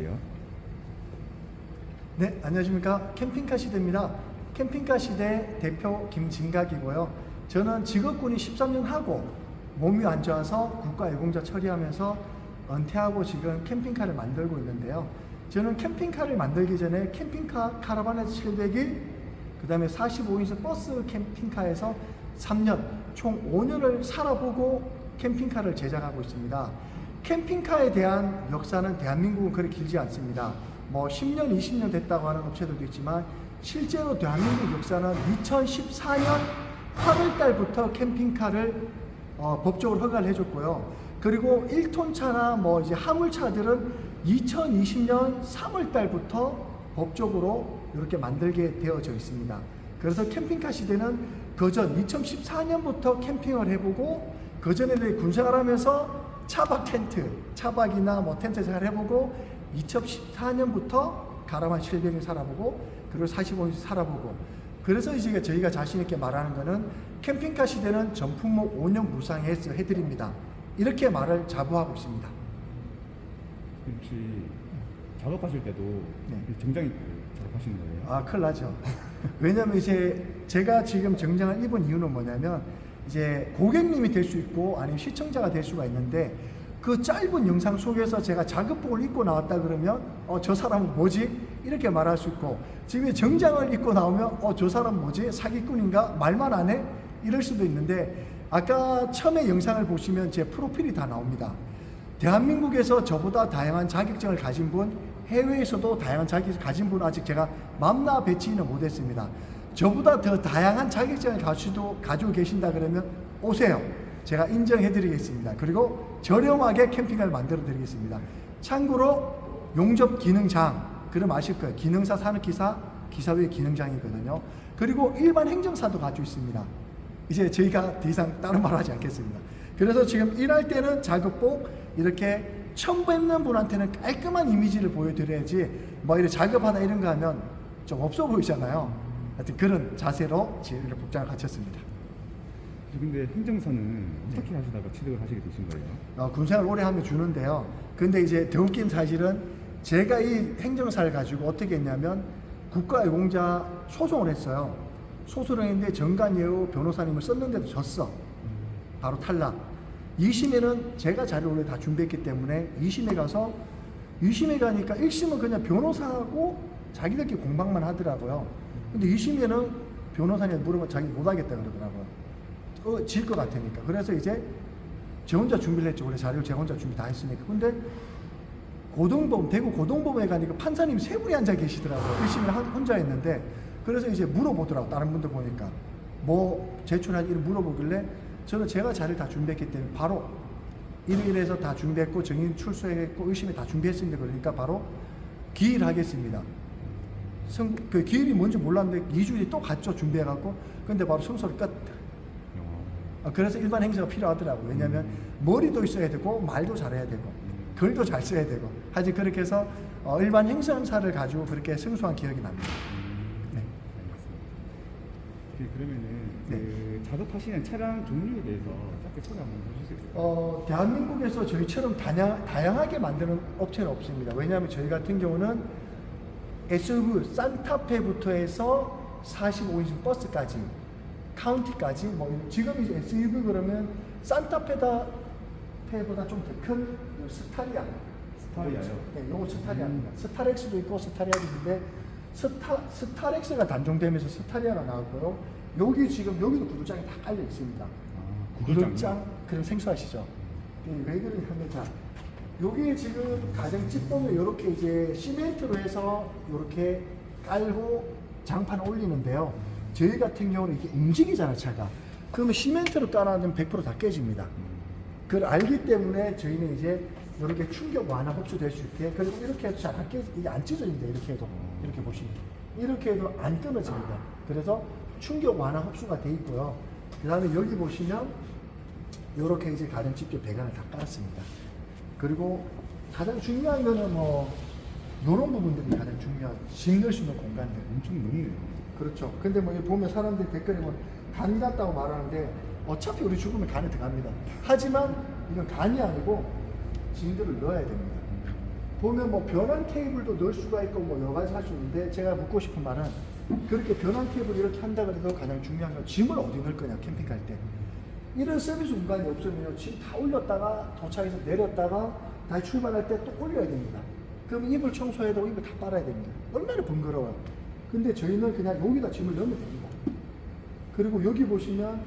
부탁드릴게요. 네, 안녕하십니까. 캠핑카 시대입니다. 캠핑카 시대 대표 김진각이고요. 저는 직업군이 13년 하고 몸이 안 좋아서 국가 유공자 처리하면서 은퇴하고 지금 캠핑카를 만들고 있는데요. 저는 캠핑카를 만들기 전에 캠핑카 카라반에서 700일, 그 다음에 45인승 버스 캠핑카에서 3년, 총 5년을 살아보고 캠핑카를 제작하고 있습니다. 캠핑카에 대한 역사는 대한민국은 그렇게 길지 않습니다. 뭐 10년, 20년 됐다고 하는 업체들도 있지만 실제로 대한민국 역사는 2014년 8월 달부터 캠핑카를 어, 법적으로 허가를 해줬고요. 그리고 1톤 차나 뭐 이제 화물차들은 2020년 3월 달부터 법적으로 이렇게 만들게 되어져 있습니다. 그래서 캠핑카 시대는 그전 2014년부터 캠핑을 해보고 그전에는 군생활 하면서 차박 텐트, 차박이나 뭐 텐트 생활 해보고 2014년부터 가라만 700일 살아보고 그리고 45일 살아보고 그래서 이제 저희가 자신 있게 말하는 거는 캠핑카 시대는 전품목 5년 무상해서 해드립니다. 이렇게 말을 자부하고 있습니다. 혹시 작업하실 때도 네. 정장 입고 작업하시는 거예요? 아, 큰일 나죠. 왜냐면 이제 제가 지금 정장을 입은 이유는 뭐냐면 이제 고객님이 될 수 있고 아니면 시청자가 될 수가 있는데 그 짧은 영상 속에서 제가 작업복을 입고 나왔다 그러면 어, 저 사람은 뭐지? 이렇게 말할 수 있고 지금 정장을 입고 나오면 어, 저 사람 뭐지? 사기꾼인가? 말만 안 해? 이럴 수도 있는데 아까 처음에 영상을 보시면 제 프로필이 다 나옵니다. 대한민국에서 저보다 다양한 자격증을 가진 분, 해외에서도 다양한 자격증을 가진 분 아직 제가 만나 뵙지는 못했습니다. 저보다 더 다양한 자격증을 가지고, 가지고 계신다 그러면 오세요. 제가 인정해 드리겠습니다. 그리고 저렴하게 캠핑을 만들어 드리겠습니다. 참고로 용접 기능장, 그럼 아실 거예요. 기능사 산업기사, 기사 외 기능장이거든요. 그리고 일반 행정사도 가지고 있습니다. 이제 저희가 더 이상 다른 말 하지 않겠습니다. 그래서 지금 일할 때는 작업복 이렇게 처음 뵙는 분한테는 깔끔한 이미지를 보여드려야지 뭐 이렇게 작업하다 이런 거 하면 좀 없어 보이잖아요. 하여튼 그런 자세로 이렇게 복장을 갖췄습니다. 근데 행정사는 어떻게 하시다가 취득을 하시게 되신 거예요? 어, 군생활 오래 하면 주는데요. 근데 이제 더 웃긴 사실은 제가 이 행정사를 가지고 어떻게 했냐면 국가유공자 소송을 했어요. 소송을 했는데 정관예우 변호사님을 썼는데도 졌어. 바로 탈락. 2심에는 제가 자료를 원래 다 준비했기 때문에 2심에 가서 2심에 가니까 1심은 그냥 변호사하고 자기들끼리 공방만 하더라고요. 근데 2심에는 변호사님한테 물어보면 자기 못하겠다 그러더라고요. 어, 질 것 같으니까. 그래서 이제 제 혼자 준비를 했죠. 원래 자료를 제가 혼자 준비 다 했으니까. 근데 고등법, 대구 고등법에 가니까 판사님 세 분이 앉아 계시더라고요. 1심을 한- 혼자 했는데. 그래서 이제 물어보더라고. 다른 분들 보니까. 뭐 제출한 일을 물어보길래 저는 제가 자료를 다 준비했기 때문에 바로 일일에서 다 준비했고 정인 출소했고 의심에 다 준비했습니다. 그러니까 바로 기일하겠습니다. 성, 그 기일이 뭔지 몰랐는데 2주 뒤에 또 갔죠. 준비해갖고. 근데 바로 성소를 끝. 어, 아, 그래서 일반 행사가 필요하더라고요. 왜냐하면 머리도 있어야 되고 말도 잘해야 되고 글도 잘 써야 되고 하여튼 그렇게 해서 어, 일반 행정사를 가지고 그렇게 승소한 기억이 납니다. 네. 알겠습니다. 그, 그러면은 그 작업하시는 차량 종류에 대해서 짧게 소개 한번 해주실 수 있을까요? 어, 대한민국에서 저희처럼 다양, 다양하게 만드는 업체는 없습니다. 왜냐하면 저희 같은 경우는 SUV 산타페부터 해서 45인승 버스까지 카운티까지 뭐 지금 이제 SUV 그러면 산타페다 페보다 좀 더 큰 스타리아 스타리아요? 네, 요거 스타리아입니다. 스타렉스도 있고 스타리아도 있는데 스타 스타렉스가 단종되면서 스타리아가 나왔고요. 여기 지금 여기도 구두장이 다 깔려 있습니다. 아, 구두장 그럼 생소하시죠? 예, 왜 그러냐면 자 여기 지금 가정 집 보면 이렇게 이제 시멘트로 해서 이렇게 깔고 장판 올리는데요. 저희 같은 경우는 이게 움직이잖아 차가. 그러면 시멘트로 깔아놓으면 100%다 깨집니다. 그걸 알기 때문에 저희는 이제 이렇게 충격 완화 흡수될 수 있게 그리고 이렇게 해도 잘안 깨, 이게 안 찢어진다 이렇게 해도 이렇게 보시면 이렇게 해도 안 끊어집니다. 그래서 충격 완화 흡수가 돼 있고요. 그 다음에 여기 보시면 이렇게 이제 가정집게 배관을 다 깔았습니다. 그리고 가장 중요한 거는 뭐 이런 부분들이 가장 중요한 짐 넣을 수 있는 공간들. 엄청 넓네요. 그렇죠. 근데 뭐 보면 사람들이 댓글에 뭐 간이 났다고 말하는데 어차피 우리 죽으면 간에 들어갑니다. 하지만 이건 간이 아니고 짐들을 넣어야 됩니다. 보면 뭐 변환 케이블도 넣을 수가 있고 뭐 여러 가지 할 수 있는데 제가 묻고 싶은 말은 그렇게 변환 케이블 이렇게 한다 그래도 가장 중요한 건 짐을 어디 넣을 거냐 캠핑 갈 때. 이런 서비스 공간이 없으면 짐다 올렸다가 도착해서 내렸다가 다시 출발할 때 또 올려야 됩니다. 그럼 이불 청소해도 이불 다 빨아야 됩니다. 얼마나 번거로워요. 근데 저희는 그냥 여기다 짐을 넣으면 됩니다. 그리고 여기 보시면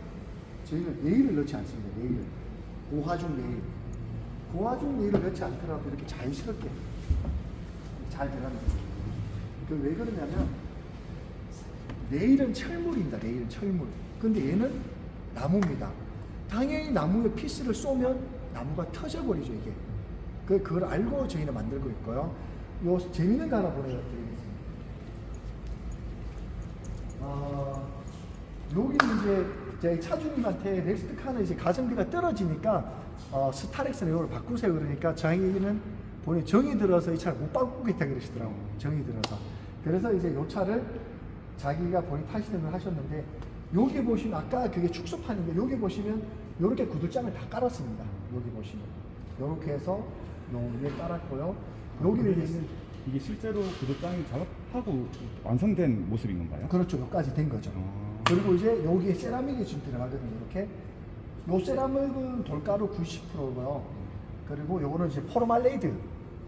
저희는 네일을 넣지 않습니다. 네일을. 고화중 네일. 고화중 네일을 넣지 않더라도 이렇게 자연스럽게 잘 들어갑니다. 그왜 그러냐면 네일은 철물입니다. 네일은 철물. 근데 얘는 나무입니다. 당연히 나무에 피스를 쏘면 나무가 터져버리죠 이게. 그 그걸 알고 저희는 만들고 있고요. 요 재밌는 거 하나 보내드리겠습니다. 어, 여기 이제 제 차주님한테 넥스트 카는 이제 가성비가 떨어지니까 어, 스타렉스는 이걸 바꾸세요 그러니까 자기는 본인 정이 들어서 이 차를 못 바꾸겠다 그러시더라고 정이 들어서 그래서 이제 요 차를 자기가 본인 타시는 걸 하셨는데 여기 보시면 아까 그게 축소판인데 여기 보시면 이렇게 구들장을 다 깔았습니다 여기 보시면 이렇게 해서 요 위에 깔았고요 여기를 이제 이게 실제로 구독장이 작업하고 완성된 모습인 건가요? 그렇죠. 여기까지 된 거죠. 아. 그리고 이제 여기에 세라믹이 지금 들어가거든요. 이렇게. 요 세라믹은 돌가루 90%고요. 그리고 요거는 이제 포르말레이드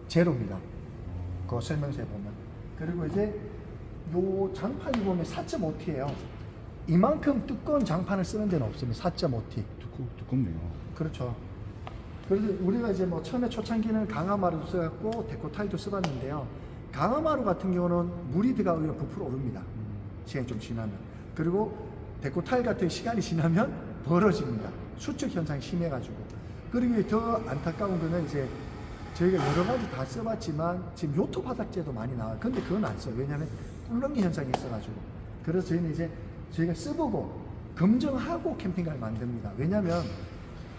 제로입니다. 그 설명서에 보면. 그리고 이제 요 장판이 보면 4.5T예요. 이만큼 두꺼운 장판을 쓰는 데는 없습니다. 4.5T. 두꺼, 두껍네요. 그렇죠. 그래서 우리가 이제 뭐 처음에 초창기는 강화마루도 써갖고 데코 타일도 써봤는데요. 강화마루 같은 경우는 들어가 오히려 부풀어 오릅니다. 시간이 좀 지나면. 그리고 데코 타일 같은 시간이 지나면 벌어집니다. 수축 현상이 심해가지고. 그리고 더 안타까운 거는 이제 저희가 여러 가지 다 써봤지만 지금 요토 바닥재도 많이 나와요. 근데 그건 안 써요. 왜냐하면 꿀렁이 현상이 있어가지고. 그래서 저희는 이제 저희가 써보고 검증하고 캠핑카를 만듭니다. 왜냐하면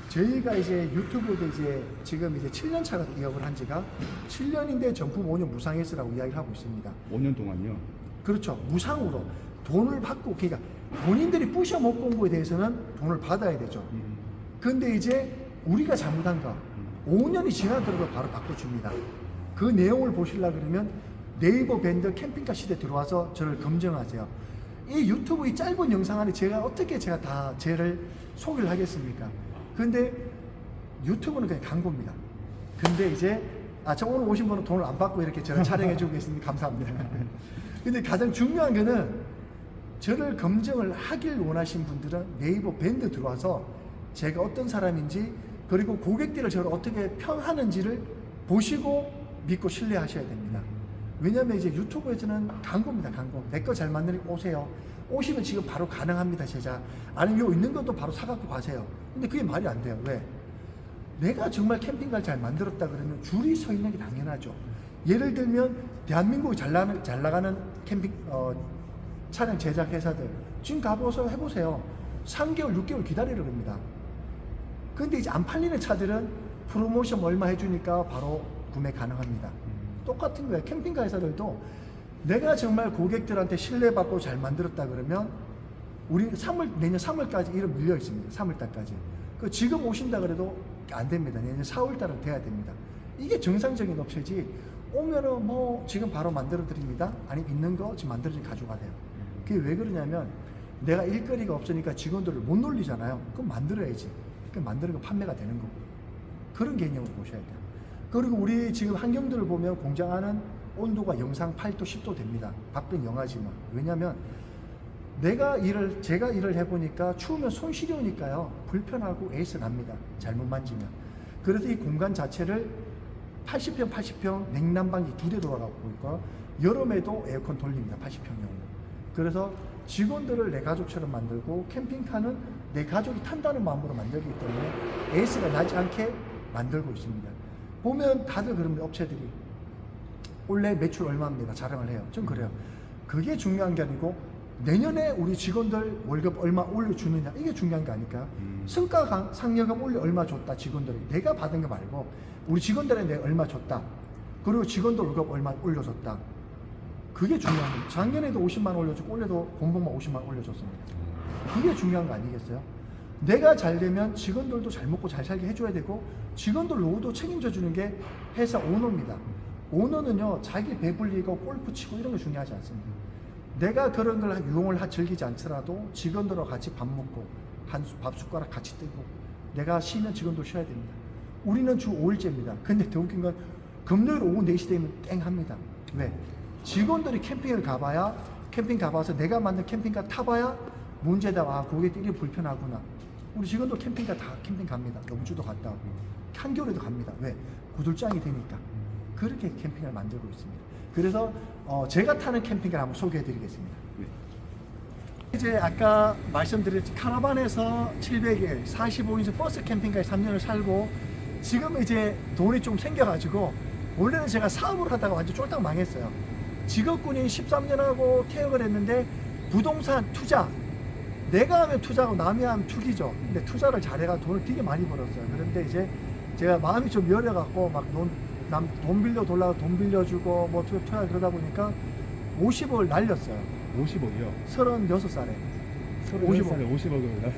저희가 이제 유튜브도 이제 지금 이제 7년 차가 이업을 한 지가 7년인데 정품 5년 무상했으라고 이야기를 하고 있습니다. 5년 동안요. 그렇죠. 무상으로 돈을 받고 그러니까 본인들이 부셔 먹고 온 거에 대해서는 돈을 받아야 되죠. 음. 근데 이제 우리가 잘못한 거 5년이 지나더라도 바로 바꿔줍니다. 그 내용을 보시려 그러면 네이버 밴드 캠핑카 시대 들어와서 저를 검증하세요. 이 유튜브 이 짧은 영상 안에 제가 어떻게 제가 다 쟤를 소개를 하겠습니까? 근데 유튜브는 그냥 광고입니다. 근데 이제 아, 저 오늘 오신 분은 돈을 안 받고 이렇게 저를 촬영해 주고 계시니 감사합니다. 근데 가장 중요한 거는 저를 검증을 하길 원하신 분들은 네이버 밴드 들어와서 제가 어떤 사람인지 그리고 고객들을 저를 어떻게 평하는지를 보시고 믿고 신뢰하셔야 됩니다. 왜냐면 이제 유튜브에서는 광고입니다, 광고. 내 거 잘 만드니 오세요. 오시면 지금 바로 가능합니다, 제작. 아니면 요 있는 것도 바로 사갖고 가세요. 근데 그게 말이 안 돼요. 왜? 내가 정말 캠핑카를 잘 만들었다 그러면 줄이 서 있는 게 당연하죠. 예를 들면 대한민국에 잘, 나가는, 잘 나가는 캠핑 어, 차량 제작 회사들 지금 가보서 해보세요. 3개월, 6개월 기다리려 합니다. 근데 이제 안 팔리는 차들은 프로모션 얼마 해주니까 바로 구매 가능합니다. 똑같은 거예요. 캠핑카 회사들도 내가 정말 고객들한테 신뢰받고 잘 만들었다 그러면 우리 3월 내년 3월까지 이름 밀려 있습니다. 3월 달까지. 그 지금 오신다 그래도 안 됩니다. 내년 4월 달은 돼야 됩니다. 이게 정상적인 업체지 오면은 뭐 지금 바로 만들어 드립니다. 아니 있는 거 지금 만들어진 가져가세요. 그게 왜 그러냐면 내가 일거리가 없으니까 직원들을 못 놀리잖아요. 그럼 만들어야지. 그럼 만드는 거 판매가 되는 거고. 그런 개념으로 보셔야 돼요. 그리고 우리 지금 환경들을 보면 공장 안은 온도가 영상 8도, 10도 됩니다. 밖은 영하지만. 왜냐면 내가 일을, 제가 일을 해보니까 추우면 손 시려우니까요. 불편하고 에이스 납니다. 잘못 만지면. 그래서 이 공간 자체를 80평, 80평 냉난방기 두 대 돌아가고 있고 여름에도 에어컨 돌립니다. 80평형으로. 그래서 직원들을 내 가족처럼 만들고 캠핑카는 내 가족이 탄다는 마음으로 만들기 때문에 에이스가 나지 않게 만들고 있습니다. 보면 다들 그런 업체들이 올해 매출 얼마입니다. 자랑을 해요. 좀 그래요. 그게 중요한 게 아니고 내년에 우리 직원들 월급 얼마 올려주느냐 이게 중요한 게 아닐까. 음. 성과 강- 상여금 올려 얼마 줬다 직원들이 내가 받은 거 말고 우리 직원들한테 내가 얼마 줬다. 그리고 직원들 월급 얼마 올려줬다. 그게 중요한 거예요. 작년에도 50만 원 올려주고 올해도 본봉만 50만 원 올려줬습니다. 그게 중요한 거 아니겠어요? 내가 잘 되면 직원들도 잘 먹고 잘 살게 해줘야 되고 직원들 노후도 책임져 주는 게 회사 오너입니다. 오너는요 자기 배불리고 골프 치고 이런 거 중요하지 않습니다. 내가 그런 걸 유흥을 하- 즐기지 않더라도 직원들과 같이 밥 먹고 한 밥 숟가락 같이 뜨고 내가 쉬면 직원도 쉬어야 됩니다. 우리는 주 5일째입니다. 근데 더 웃긴 건 금요일 오후 4시 되면 땡 합니다. 왜? 직원들이 캠핑을 가봐야 캠핑 가봐서 내가 만든 캠핑카 타봐야 문제다. 아, 고객들이 불편하구나. 우리 직원도 캠핑카 다 캠핑 갑니다. 영주도 갔다 오고 한겨울에도 갑니다. 왜? 구들장이 되니까. 그렇게 캠핑을 만들고 있습니다. 그래서 어, 제가 타는 캠핑카를 한번 소개해드리겠습니다. 네. 이제 아까 말씀드렸지 카라반에서 700일 45인승 버스 캠핑카에 3년을 살고 지금 이제 돈이 좀 생겨가지고 원래는 제가 사업을 하다가 완전 쫄딱 망했어요. 직업군인 13년 하고 퇴역을 했는데 부동산 투자 내가 하면 투자고 남이 하면 투기죠. 근데 투자를 잘해가 돈을 되게 많이 벌었어요. 그런데 이제 제가 마음이 좀 여려갖고 막 돈 남 돈 빌려 돌라고 돈 빌려주고 뭐 투- 투자 그러다 보니까 50억을 날렸어요. 50억이요. 36살에 50억. 50억을.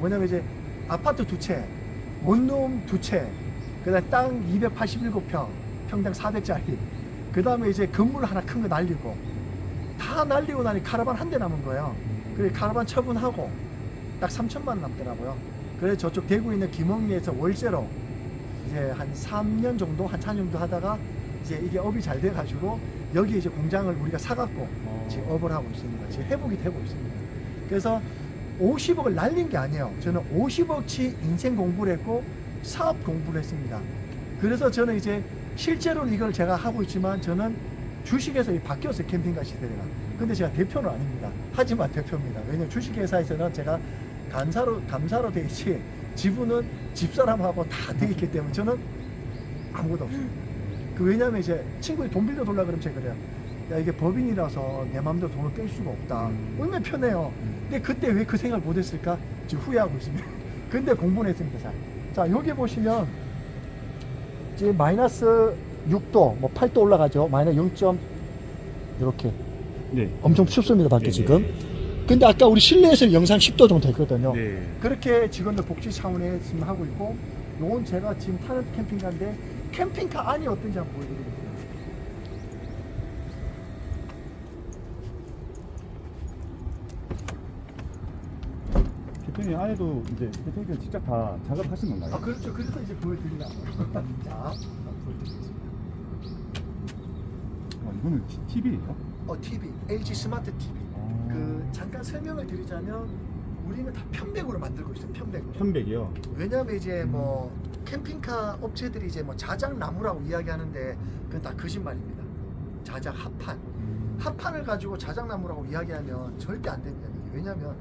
뭐냐면 이제 아파트 두 채, 원룸 두 채, 그다음 땅 287평, 평당 400짜리, 그 다음에 이제 건물 하나 큰 거 날리고 다 날리고 나니 카라반 한 대 남은 거예요. 그래 카라반 처분하고 딱 3천만 원 남더라고요. 그래서 저쪽 대구에 있는 김흥리에서 월세로 이제 한 3년 정도, 한 4년 정도 하다가 이제 이게 업이 잘 돼가지고 여기 이제 공장을 우리가 사갖고 어. 지금 업을 하고 있습니다. 지금 회복이 되고 있습니다. 그래서 50억을 날린 게 아니에요. 저는 50억치 인생 공부를 했고 사업 공부를 했습니다. 그래서 저는 이제 실제로 이걸 제가 하고 있지만 저는 주식에서 바뀌었어요. 캠핑카 시대가. 근데 제가 대표는 아닙니다. 하지만 대표입니다. 왜냐면 주식회사에서는 제가 감사로, 감사로 돼 있지 지분은 집사람하고 다 돼 있기 때문에 저는 아무것도 없습니다. 그 왜냐면 이제 친구들이 돈 빌려 돌라 그러면 제가 그래요. 야 이게 법인이라서 내 마음대로 돈을 뺄 수가 없다. 음. 얼마나 편해요. 근데 그때 왜 그 생각을 못했을까? 지금 후회하고 있습니다. 근데 공부는 했습니다. 잘. 자 여기 보시면 지금 마이너스 6도, 뭐 8도 올라가죠. 마이너스 0. 이렇게 네. 엄청 춥습니다 밖에 네, 지금. 네. 근데 아까 우리 실내에서 영상 10도 정도 됐거든요. 네. 그렇게 직원들 복지 차원에 지금 하고 있고, 요건 제가 지금 타는 캠핑카인데 캠핑카 안이 어떤지 한번 보여드리겠습니다. 대표님 안에도 이제 대표님 직접 다 작업하신 건가요? 아 그렇죠. 그래서 이제 보여드리려고. 자, 한번 보여드리겠습니다. 아, 이거는 티- TV예요? 어 TV, LG 스마트 TV. 아. 그 잠깐 설명을 드리자면 우리는 다 편백으로 만들고 있어요. 편백으로. 편백이요. 왜냐하면 이제 뭐 캠핑카 업체들이 이제 뭐 자작 나무라고 이야기하는데 그건 다 거짓말입니다. 자작 합판. 합판을 가지고 자작 나무라고 이야기하면 절대 안 됩니다. 이게. 왜냐하면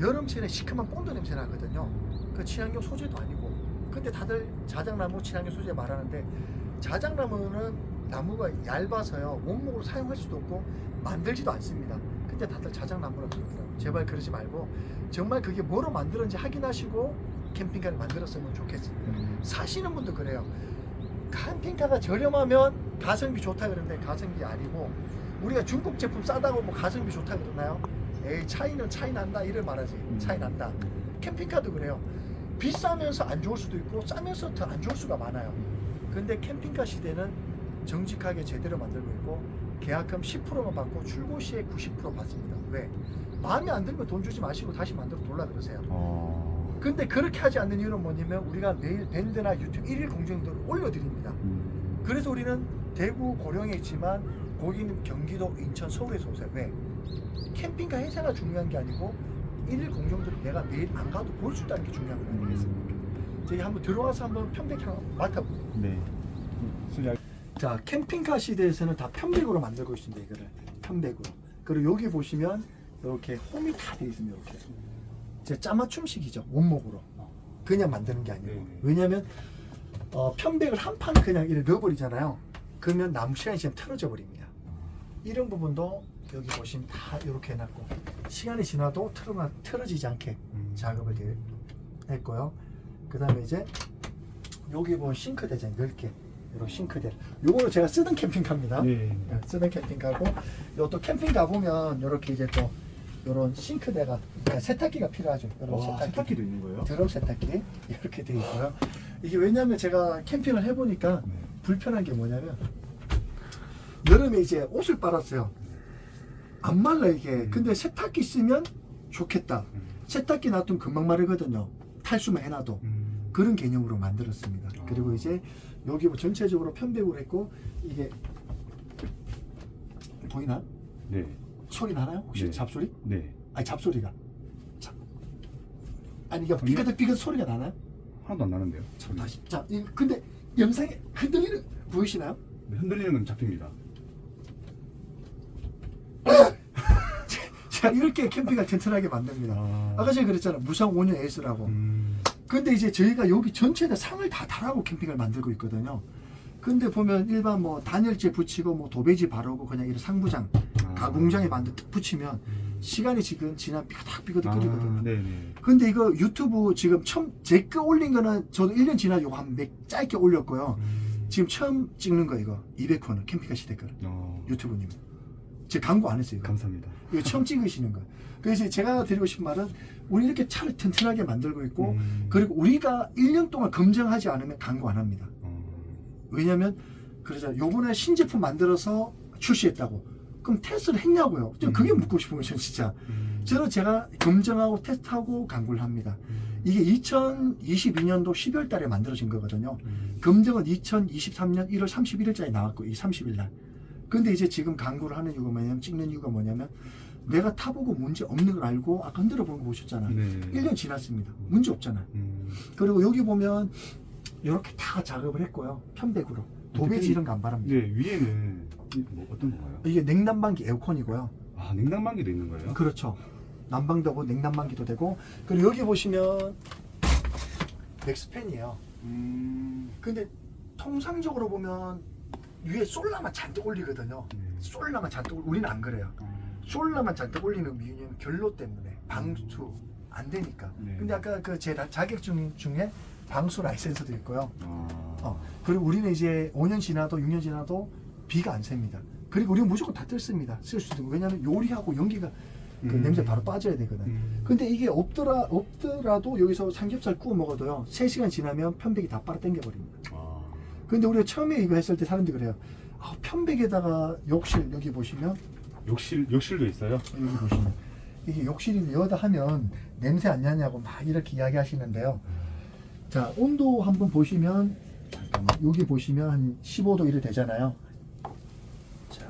여름철에 시큼한 꼰도 냄새 나거든요. 그 친환경 소재도 아니고. 근데 다들 자작나무 친환경 소재 말하는데 자작나무는 나무가 얇아서요 원목으로 사용할 수도 없고 만들지도 않습니다. 근데 다들 자작나무라고 그러더라고요. 제발 그러지 말고 정말 그게 뭐로 만들었는지 확인하시고 캠핑카를 만들었으면 좋겠습니다. 음. 사시는 분도 그래요. 캠핑카가 저렴하면 가성비 좋다 그러는데 가성비 아니고 우리가 중국 제품 싸다고 뭐 가성비 좋다 그러나요? 에이 차이는 차이 난다 이를 말하지 차이 난다. 캠핑카도 그래요. 비싸면서 안 좋을 수도 있고 싸면서 더 안 좋을 수가 많아요. 근데 캠핑카 시대는 정직하게 제대로 만들고 있고 계약금 10%만 받고 출고 시에 90% 받습니다. 왜? 마음에 안 들면 돈 주지 마시고 다시 만들어 돌라 그러세요. 어. 근데 그렇게 하지 않는 이유는 뭐냐면 우리가 매일 밴드나 유튜브 1일 공정도를 올려드립니다. 음. 그래서 우리는 대구 고령에 있지만 거기는 경기도 인천 서울에서 오세요. 왜? 캠핑카 행사가 중요한 게 아니고 1일 공정도를 내가 매일 안 가도 볼 수 있다는 게 중요한 거 아니겠습니까? 저희 한번 들어와서 한번 편백 한번 맡아보세요. 네. 실례. 자 캠핑카 시대에서는 다 편백으로 만들고 있습니다 이거를. 편백으로. 그리고 여기 보시면 이렇게 홈이 다 되어 있습니다 이렇게. 제 짜맞춤식이죠 원목으로. 그냥 만드는 게 아니고. 네네. 왜냐면 어, 편백을 한 판 그냥 이렇게 넣어버리잖아요. 그러면 나무 시간이 지금 틀어져 버립니다. 이런 부분도 여기 보시면 다 이렇게 해놨고 시간이 지나도 틀어, 틀어지지 않게 음. 작업을 되- 했고요. 그 다음에 이제 여기 보면 싱크대잖아요 넓게 이런 싱크대 요거는 제가 쓰던 캠핑카입니다 네. 네, 쓰던 캠핑카고 요또 캠핑 가 보면 이렇게 이제 또 요런 싱크대가 그러니까 세탁기가 필요하죠 요런 와, 세탁기 세탁기도 있는 거예요? 드럼 세탁기 이렇게 되어 있고요 이게 왜냐면 제가 캠핑을 해보니까 네. 불편한 게 뭐냐면 여름에 이제 옷을 빨았어요. 안 말라 이게. 근데 세탁기 쓰면 좋겠다. 음. 세탁기 놔두면 금방 마르거든요. 탈수만 해놔도. 음. 그런 개념으로 만들었습니다. 아. 그리고 이제 여기 뭐 전체적으로 편백으로 했고 이게 보이나? 네. 소리 나나요? 혹시 네. 잡소리? 네. 아니 잡소리가. 잡. 아니 이게 삐그덕 소리가 나나요? 하나도 안 나는데요. 자, 다시. 자, 이- 근데 영상에 흔들리는 보이시나요? 네, 흔들리는 건 잡힙니다. 자, 이렇게 캠핑을 튼튼하게 만듭니다. 아. 아까 제가 그랬잖아요. 무상 5년 에이스라고. 음. 근데 이제 저희가 여기 전체에다 상을 다 달하고 캠핑을 만들고 있거든요. 근데 보면 일반 뭐 단열재 붙이고 뭐 도배지 바르고 그냥 이런 상부장 아. 가공장에 만들 딱 붙이면 음. 시간이 지금 지난 삐그덕 삐그덕 아, 끓이거든요. 네네. 근데 이거 유튜브 지금 처음 제 거 올린 거는 저도 1년 지나서 요거 한 몇 짧게 올렸고요. 음. 지금 처음 찍는 거 이거 200호는 캠핑카 시대 거 어. 유튜브님. 제 광고 안 했어요. 이거. 감사합니다. 이거 처음 찍으시는 거. 그래서 제가 드리고 싶은 말은 우리 이렇게 차를 튼튼하게 만들고 있고 음. 그리고 우리가 1년 동안 검증하지 않으면 광고 안 합니다. 어. 왜냐면 그러잖아요. 요번에 신제품 만들어서 출시했다고. 그럼 테스트를 했냐고요. 저 그게 음. 묻고 싶은 거죠, 진짜. 음. 저는 제가 검증하고 테스트하고 광고를 합니다. 음. 이게 2022년도 12월 달에 만들어진 거거든요. 음. 검증은 2023년 1월 31일자에 나왔고, 이 30일 날. 근데 이제 지금 광고를 하는 이유가 뭐냐면, 찍는 이유가 뭐냐면, 내가 타보고 문제 없는 걸 알고, 아까 흔들어 보는 거 보셨잖아. 네. 1년 지났습니다. 문제 없잖아. 음. 그리고 여기 보면, 이렇게 다 작업을 했고요. 편백으로. 도배지 이런 거안 바랍니다. 네 위에는 이- 뭐 어떤 건가요? 이게 냉난방기 에어컨이고요. 아 냉난방기도 있는 거예요? 그렇죠. 난방도 하고 냉난방기도 되고, 그리고 여기 보시면, 맥스팬이에요. 음. 근데 통상적으로 보면 위에 솔라만 잔뜩 올리거든요. 네. 솔라만 잔뜩 올- 우리는 안 그래요. 어. 솔라만 잔뜩 올리는 이유는 결로 때문에 방수 안 되니까. 네. 근데 아까 그 제 자격증 중에 방수 라이센스도 있고요. 아. 어, 그리고 우리는 이제 5년 지나도 6년 지나도 비가 안 셉니다. 그리고 우리는 무조건 다 뜰습니다. 쓸수 있는 거. 왜냐하면 요리하고 연기가 그 음. 냄새 바로 빠져야 되거든. 음. 근데 이게 없더라 없더라도 여기서 삼겹살 구워 먹어도요. 3시간 지나면 편백이 다 빨아 당겨 버립니다. 아. 근데 우리가 처음에 이거 했을 때 사람들이 그래요. 아, 편백에다가 욕실 여기 보시면 욕실 욕실도 있어요? 여기 보시면 이게 욕실인데 여기다 하면 냄새 안 나냐고 막 이렇게 이야기하시는데요. 자 온도 한번 보시면 잠깐만 여기 보시면 한 15도 이래 되잖아요. 자,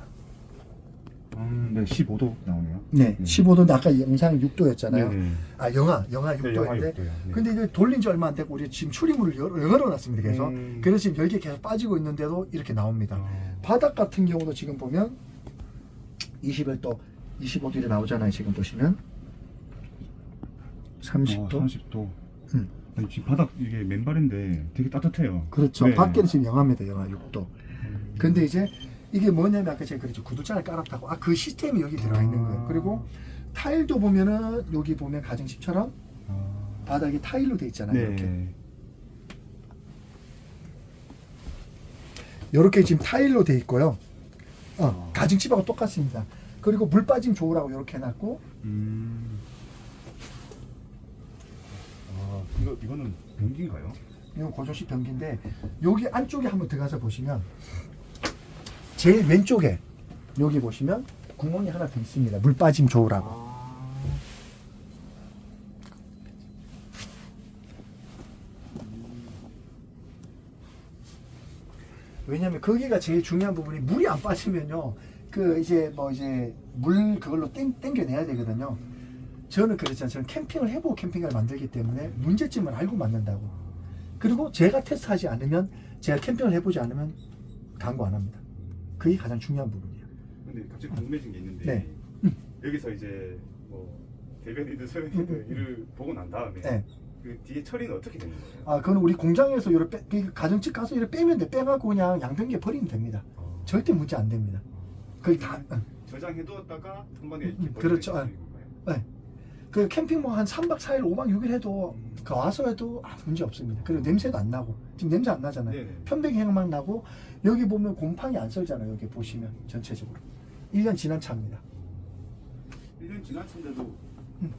음, 네 15도 나오네요. 네, 음. 15도인데 아까 영상 6도였잖아요. 네네. 아 영하 영하 네, 영하 6도인데 6도요. 네. 근데 이제 돌린 지 얼마 안 되고 우리 지금 추리물을 열어, 열어놨습니다 계속. 음. 그래서 지금 열기 계속 빠지고 있는데도 이렇게 나옵니다. 어. 바닥 같은 경우도 지금 보면 21도, 25도 이렇게 나오잖아요. 지금 보시면 30도. 어, 30도. 음. 아니, 지금 바닥 이게 맨발인데 되게 따뜻해요. 그렇죠. 네. 밖에는 지금 영하입니다. 영하 6도. 음. 근데 이제 이게 뭐냐면 아까 제가 그랬죠. 구두장을 깔았다고. 아, 그 시스템이 여기 들어가 있는 거예요. 아. 그리고 타일도 보면은 여기 보면 가정집처럼 아. 바닥이 타일로 돼 있잖아요. 이렇게. 네. 이렇게 지금 타일로 돼 있고요. 어, 아. 가정집하고 똑같습니다. 그리고 물 빠짐 좋으라고 이렇게 해놨고 음. 아, 이거 이거는 변기인가요? 이건 고조식 변기인데 여기 안쪽에 한번 들어가서 보시면 제일 왼쪽에 여기 보시면 구멍이 하나 더 있습니다. 물 빠짐 좋으라고. 왜냐면 거기가 제일 중요한 부분이 물이 안 빠지면요. 그 이제 뭐 이제 물 그걸로 땡, 땡겨내야 되거든요. 저는 그랬잖아요. 저는 캠핑을 해보고 캠핑을 만들기 때문에 문제점을 알고 만든다고. 그리고 제가 테스트하지 않으면 제가 캠핑을 해보지 않으면 광고 안 합니다. 그게 가장 중요한 부분이에요. 근데 갑자기 궁금해진 게 있는데 네. 여기서 이제 뭐 대변이든 음, 소변이든 음, 이를 보고 난 다음에 네. 그 뒤에 처리는 어떻게 되는 거예요? 아, 그건 우리 공장에서 이렇게 빼, 그 가정집 가서 이렇게 빼면 돼. 빼갖고 그냥 양변기에 버리면 됩니다. 어. 절대 문제 안 됩니다. 거의 다. 응. 저장해 두었다가 한 번에 이렇게 음, 버리는 그렇죠. 건가요? 네. 그 캠핑 뭐 한 3박 4일, 5박 6일 해도 음. 그 와서 해도 아무 문제 없습니다. 그리고 냄새도 안 나고 지금 냄새 안 나잖아요. 네네. 편백이 향만 나고 여기 보면 곰팡이 안 썰잖아요. 여기 보시면 전체적으로 1년 지난 차입니다. 1년 지난 차인데도 음.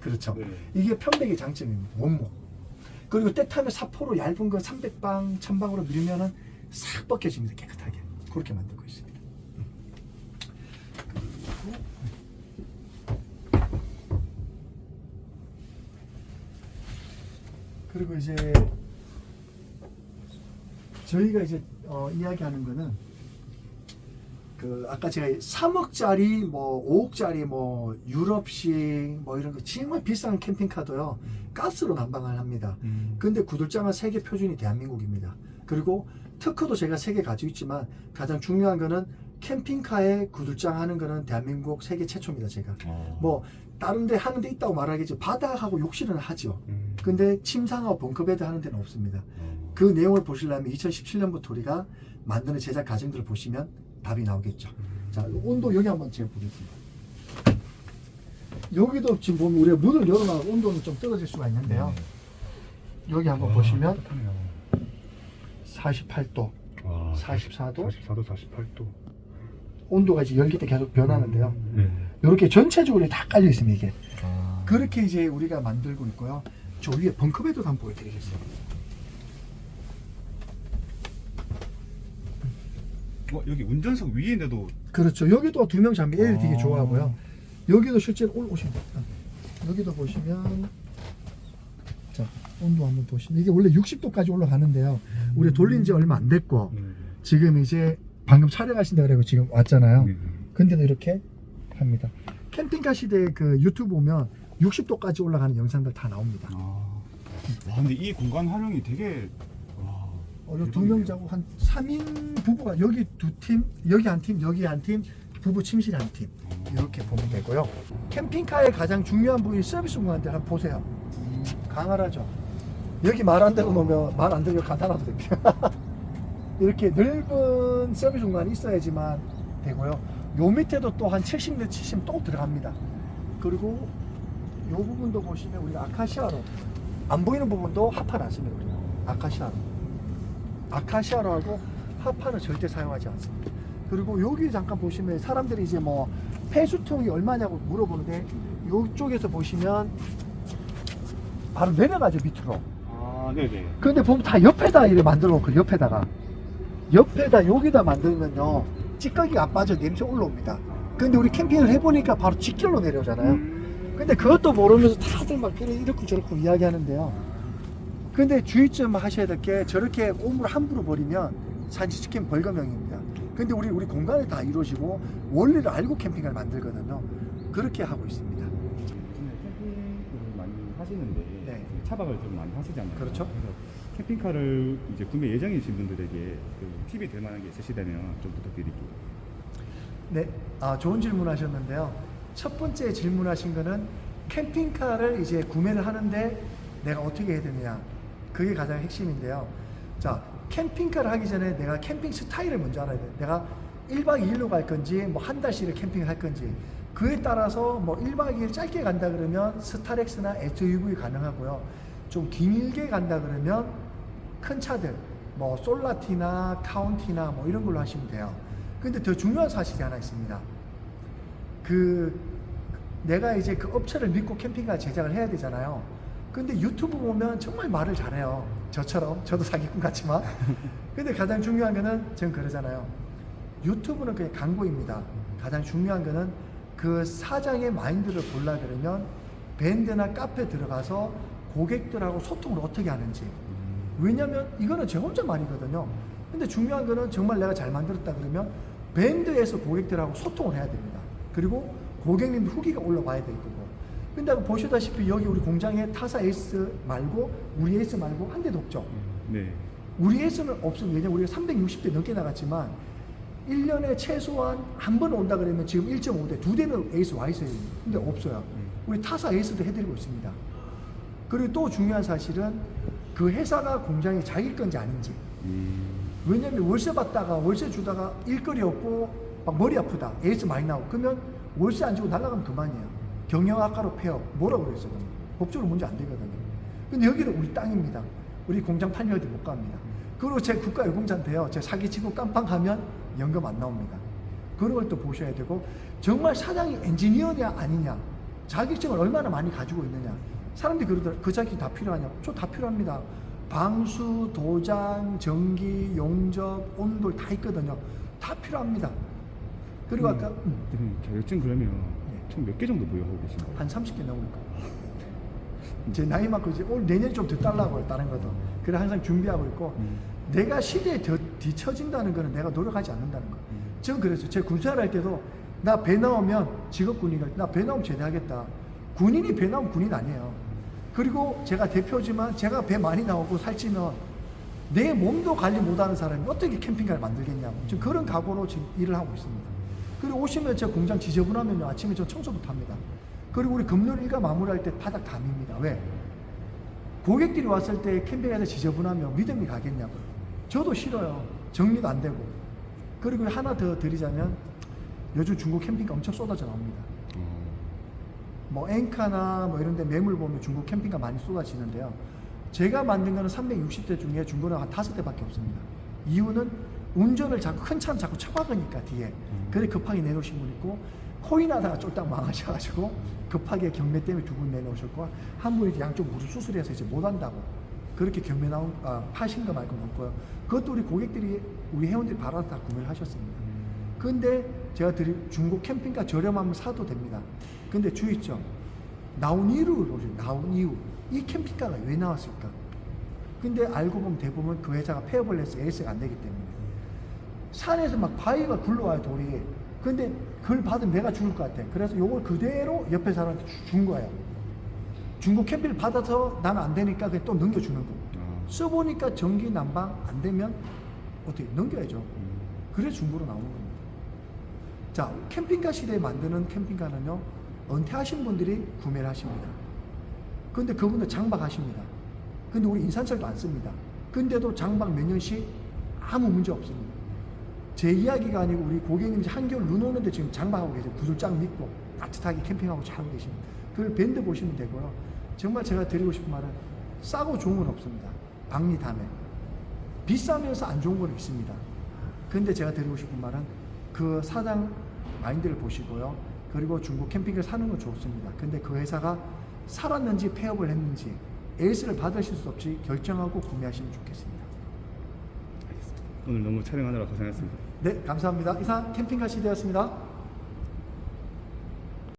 그렇죠. 네. 이게 편백의 장점입니다. 원목. 그리고 때 타면 사포로 얇은 거 300방, 1000방으로 밀면은 싹 벗겨집니다. 깨끗하게. 그렇게 만들고 있습니다. 그리고 이제 저희가 이제 어, 이야기하는 거는 그 아까 제가 3억짜리 뭐 5억짜리 뭐 유럽식 뭐 이런 거 정말 비싼 캠핑카도요 가스로 난방을 합니다. 음. 근데 구들장은 세계 표준이 대한민국입니다. 그리고 특허도 제가 세 개 가지고 있지만 가장 중요한 거는 캠핑카에 구들장 하는 거는 대한민국 세계 최초입니다. 제가 어. 뭐 다른 데 하는 데 있다고 말하겠지 바닥하고 욕실은 하죠. 음. 근데 침상하고 벙커베드 하는 데는 없습니다. 어. 그 내용을 보시려면 2017년부터 우리가 만드는 제작 과정들을 보시면 답이 나오겠죠. 자, 온도 여기 한번 제가 보겠습니다. 여기도 지금 보면 우리가 문을 열어놔서 온도는 좀 떨어질 수가 있는데요. 여기 한번 와, 보시면 따뜻하네요. 48도, 와, 44도? 44도, 48도. 온도가 이제 열기 때 계속 변하는데요. 네. 이렇게 전체적으로 다 깔려 있습니다, 이게. 아. 그렇게 이제 우리가 만들고 있고요. 저 위에 벙커베드도 한번 보여드리겠습니다. 어, 여기 운전석 위에인데도 그렇죠. 여기도 두 명 잠비 애들 되게 아. 좋아하고요. 여기도 실제로 올라오시면 됩니다. 여기도 보시면 자 온도 한번 보시면 이게 원래 60도까지 올라가는데요. 우리 돌린 지 얼마 안 됐고 음. 지금 이제 방금 촬영하신다 그래고 지금 왔잖아요. 네. 근데도 이렇게 합니다. 캠핑카 시대 그 유튜브 보면 60도까지 올라가는 영상들 다 나옵니다. 아. 와, 근데 이 공간 활용이 되게 와. 어, 두명. 자고 한 3인 부부가 여기 두 팀, 여기 한 팀, 여기 한 팀, 부부 침실 한 팀. 이렇게 보면 되고요. 캠핑카의 가장 중요한 부위 서비스 공간들 한번 보세요. 강하죠. 여기 말 안 되고 놓으면 말안 갖다 놔도 됩니다. 이렇게 넓은 서비스 공간이 있어야지만 되고요. 요 밑에도 또 한 70대 70 또 들어갑니다. 그리고 요 부분도 보시면 우리가 아카시아로 안 보이는 부분도 합판 안 씁니다. 우리가 아카시아로. 아카시아로 하고 합판을 절대 사용하지 않습니다. 그리고 여기 잠깐 보시면 사람들이 이제 뭐 폐수통이 얼마냐고 물어보는데 이쪽에서 보시면 바로 내려가죠 밑으로. 아, 네네. 근데 보면 다 옆에다 이렇게 만들어 놓고 옆에다가 옆에다 여기다 만들면요 찌꺼기가 안 빠져 냄새 올라옵니다. 근데 우리 캠핑을 해보니까 바로 직결로 내려오잖아요. 음. 근데 그것도 모르면서 다들 막 그래 이렇게 저렇게 이야기하는데요. 근데 주의점 하셔야 될 게 저렇게 오물 함부로 버리면 산지치킨 벌금형입니다. 근데 우리 우리 공간이 다 이루어지고 원리를 알고 캠핑을 만들거든요. 그렇게 하고 있습니다. 근데 캠핑을 많이 하시는데 네. 차박을 좀 많이 하시잖아요. 그렇죠. 그래서 캠핑카를 이제 구매 예정이신 분들에게 그 팁이 될 만한 게 있으시다면 좀 부탁드릴게요. 네, 아, 좋은 질문 하셨는데요. 첫 번째 질문하신 거는 캠핑카를 이제 구매를 하는데 내가 어떻게 해야 되느냐. 그게 가장 핵심인데요. 자, 캠핑카를 하기 전에 내가 캠핑 스타일을 먼저 알아야 돼. 내가 1박 2일로 갈 건지, 뭐 한 달씩을 캠핑을 할 건지. 그에 따라서 뭐 1박 2일 짧게 간다 그러면 스타렉스나 SUV 가능하고요. 좀 길게 간다 그러면 큰 차들, 뭐 솔라티나 카운티나 뭐 이런 걸로 하시면 돼요. 근데 더 중요한 사실이 하나 있습니다. 그 내가 이제 그 업체를 믿고 캠핑카 제작을 해야 되잖아요. 근데 유튜브 보면 정말 말을 잘해요. 저처럼 저도 사기꾼 같지만. 근데 가장 중요한 거는 전 그러잖아요. 유튜브는 그냥 광고입니다. 가장 중요한 거는 그 사장의 마인드를 보려 그러면 밴드나 카페 들어가서 고객들하고 소통을 어떻게 하는지. 왜냐면 이거는 제 혼자만이거든요. 근데 중요한 거는 정말 내가 잘 만들었다 그러면 밴드에서 고객들하고 소통을 해야 됩니다. 그리고 고객님 후기가 올라와야 될 거고. 근데 보시다시피 여기 우리 공장에 타사 에이스 말고 우리 에이스 말고 한 대도 없죠. 네. 우리 에이스는 없습니다. 왜냐면 우리가 360대 넘게 나갔지만 1년에 최소한 한 번 온다 그러면 지금 1.5대, 두 대는 에이스 와 있어요. 근데 없어요. 우리 타사 에이스도 해드리고 있습니다. 그리고 또 중요한 사실은 그 회사가 공장이 자기 건지 아닌지. 음. 왜냐면 월세 받다가 월세 주다가 일거리 없고 막 머리 아프다. 에이스 많이 나오고. 그러면 월세 안 주고 날라가면 그만이에요. 경영학과로 폐업. 뭐라고 그랬어, 그럼. 법적으로 문제 안 되거든요. 근데 여기는 우리 땅입니다. 우리 공장 팔면 어디 못 갑니다. 그리고 제 국가 유공자인데요. 제 사기치고 깜빵 하면 연금 안 나옵니다. 그런 걸 또 보셔야 되고 정말 사장이 엔지니어냐 아니냐 자격증을 얼마나 많이 가지고 있느냐 사람들이 그러더라 그 자격증 다 필요하냐 저 다 필요합니다 방수 도장 전기 용접 온돌 다 있거든요 다 필요합니다. 그리고 아까 음, 대표님 자격증 그러면 네. 총 몇 개 정도 보유하고 계신가요? 한 30개 넘을 거예요. 제 나이만큼 이제 올 내년에 좀더 달라고요, 다른 것도. 그래 항상 준비하고 있고, 음. 내가 시대에 더 뒤처진다는 거는 내가 노력하지 않는다는 거. 음. 저는 그랬어요. 제 군생활 할 때도 나 배 나오면 직업 군인을 나배 나오면 제대하겠다. 군인이 배 나오면 군인 아니에요. 그리고 제가 대표지만 제가 배 많이 나오고 살찌면 내 몸도 관리 못하는 사람이 어떻게 캠핑카를 만들겠냐고. 지금 그런 각오로 지금 일을 하고 있습니다. 그리고 오시면 제 공장 지저분하면요 아침에 저 청소부터 합니다. 그리고 우리 금요일 일과 마무리할 때 바닥 다 밉니다. 왜? 고객들이 왔을 때 캠핑에서 지저분하면 믿음이 가겠냐고요. 저도 싫어요. 정리도 안 되고. 그리고 하나 더 드리자면 요즘 중국 캠핑카 엄청 쏟아져 나옵니다. 어, 뭐 엔카나 뭐 이런 데 매물 보면 중국 캠핑카 많이 쏟아지는데요. 제가 만든 거는 360대 중에 중고는 한 다섯 대밖에 없습니다. 이유는 운전을 자꾸 큰 차는 자꾸 쳐박으니까 뒤에. 그래 급하게 내놓으신 분 있고 코인 하다가 쫄딱 망하셔가지고 급하게 경매 때문에 두 분 내놓으셨고 한 분이 양쪽 무릎 수술해서 이제 못 한다고 그렇게 경매 나온 아, 파신 거 말고는 없고요. 그것도 우리 고객들이 우리 회원들이 바로 다 구매를 하셨습니다. 근데 제가 드릴 중고 캠핑카 저렴하면 사도 됩니다. 근데 주의점 나온 이유를 보세요. 나온 이유. 이 캠핑카가 왜 나왔을까? 근데 알고 보면 대부분 그 회사가 폐업을 해서 AS가 안 되기 때문에 산에서 막 바위가 굴러와요 돌이. 근데 그걸 받으면 내가 죽을 것 같아. 그래서 요걸 그대로 옆에 사람한테 주- 준 거예요. 중고 캠핑을 받아서 나는 안 되니까 그냥 또 넘겨주는 거고. 아, 써보니까 전기 난방 안 되면 어떻게 넘겨야죠. 음, 그래 중고로 나오는 겁니다. 자, 캠핑카 시대에 만드는 캠핑카는요, 은퇴하신 분들이 구매를 하십니다. 근데 그분들 장박하십니다. 근데 우리 인산철도 안 씁니다. 근데도 장박 몇 년씩 아무 문제 없습니다. 제 이야기가 아니고 우리 고객님이 한겨울 눈 오는데 지금 장박하고 계세요. 구슬 쫙 믿고 따뜻하게 캠핑하고 잘하고 계십니다. 그걸 밴드 보시면 되고요. 정말 제가 드리고 싶은 말은 싸고 좋은 건 없습니다. 박리담에. 비싸면서 안 좋은 건 있습니다. 근데 제가 드리고 싶은 말은 그 사장 마인드를 보시고요. 그리고 중고 캠핑을 사는 건 좋습니다. 근데 그 회사가 살았는지 폐업을 했는지 에이스를 받으실 수 없이 결정하고 구매하시면 좋겠습니다. 알겠습니다. 오늘 너무 촬영하느라 고생했습니다. 네, 감사합니다. 이상 캠핑카 시대였습니다.